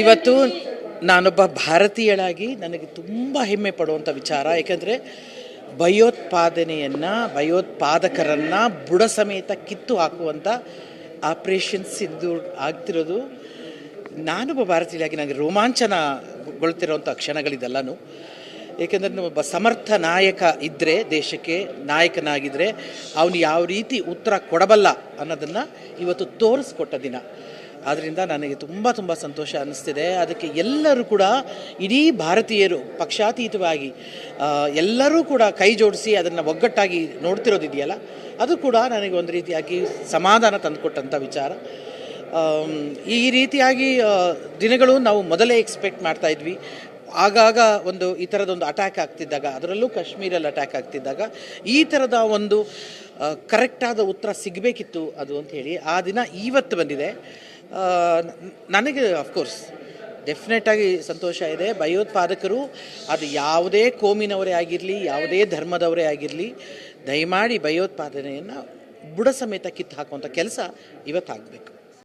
ಇವತ್ತು ನಾನೊಬ್ಬ ಭಾರತೀಯಳಾಗಿ ನನಗೆ ತುಂಬ ಹೆಮ್ಮೆ ಪಡುವಂಥ ವಿಚಾರ, ಏಕೆಂದರೆ ಭಯೋತ್ಪಾದನೆಯನ್ನು, ಭಯೋತ್ಪಾದಕರನ್ನು ಬುಡ ಸಮೇತ ಕಿತ್ತು ಹಾಕುವಂಥ ಆಪ್ರೇಷನ್ ಸಿದ್ಧು ಆಗ್ತಿರೋದು ನಾನೊಬ್ಬ ಭಾರತೀಯಳಾಗಿ ನನಗೆ ರೋಮಾಂಚನಗೊಳ್ತಿರೋಂಥ ಕ್ಷಣಗಳಿದೆಲ್ಲನೂ. ಏಕೆಂದರೆ ಒಬ್ಬ ಸಮರ್ಥ ನಾಯಕ ಇದ್ದರೆ ದೇಶಕ್ಕೆ ನಾಯಕನಾಗಿದ್ದರೆ ಅವನು ಯಾವ ರೀತಿ ಉತ್ತರ ಕೊಡಬಲ್ಲ ಅನ್ನೋದನ್ನು ಇವತ್ತು ತೋರಿಸ್ಕೊಟ್ಟ ದಿನ. ಆದ್ದರಿಂದ ನನಗೆ ತುಂಬ ತುಂಬ ಸಂತೋಷ ಅನ್ನಿಸ್ತಿದೆ. ಅದಕ್ಕೆ ಎಲ್ಲರೂ ಕೂಡ, ಇಡೀ ಭಾರತೀಯರು, ಪಕ್ಷಾತೀತವಾಗಿ ಎಲ್ಲರೂ ಕೂಡ ಕೈ ಜೋಡಿಸಿ ಅದನ್ನು ಒಗ್ಗಟ್ಟಾಗಿ ನೋಡ್ತಿರೋದಿದೆಯಲ್ಲ, ಅದು ಕೂಡ ನನಗೆ ಒಂದು ರೀತಿಯಾಗಿ ಸಮಾಧಾನ ತಂದುಕೊಟ್ಟಂಥ ವಿಚಾರ. ಈ ರೀತಿಯಾಗಿ ದಿನಗಳು ನಾವು ಮೊದಲೇ ಎಕ್ಸ್ಪೆಕ್ಟ್ ಮಾಡ್ತಾ ಇದ್ವಿ. ಆಗಾಗ ಒಂದು ಈ ಥರದೊಂದು ಅಟ್ಯಾಕ್ ಆಗ್ತಿದ್ದಾಗ, ಅದರಲ್ಲೂ ಕಾಶ್ಮೀರಲ್ಲಿ ಅಟ್ಯಾಕ್ ಆಗ್ತಿದ್ದಾಗ, ಈ ಥರದ ಒಂದು ಕರೆಕ್ಟಾದ ಉತ್ತರ ಸಿಗಬೇಕಿತ್ತು ಅದು ಅಂತ ಹೇಳಿ ಆ ದಿನ ಇವತ್ತು ಬಂದಿದೆ. ನನಗೆ ಅಫ್ಕೋರ್ಸ್ ಡೆಫಿನೆಟಾಗಿ ಸಂತೋಷ ಇದೆ. ಭಯೋತ್ಪಾದಕರು, ಅದು ಯಾವುದೇ ಕೋಮಿನವರೇ ಆಗಿರಲಿ, ಯಾವುದೇ ಧರ್ಮದವರೇ ಆಗಿರಲಿ, ದಯಮಾಡಿ ಭಯೋತ್ಪಾದನೆಯನ್ನು ಬುಡ ಸಮೇತ ಕಿತ್ತು ಹಾಕುವಂಥ ಕೆಲಸ ಇವತ್ತಾಗಬೇಕು.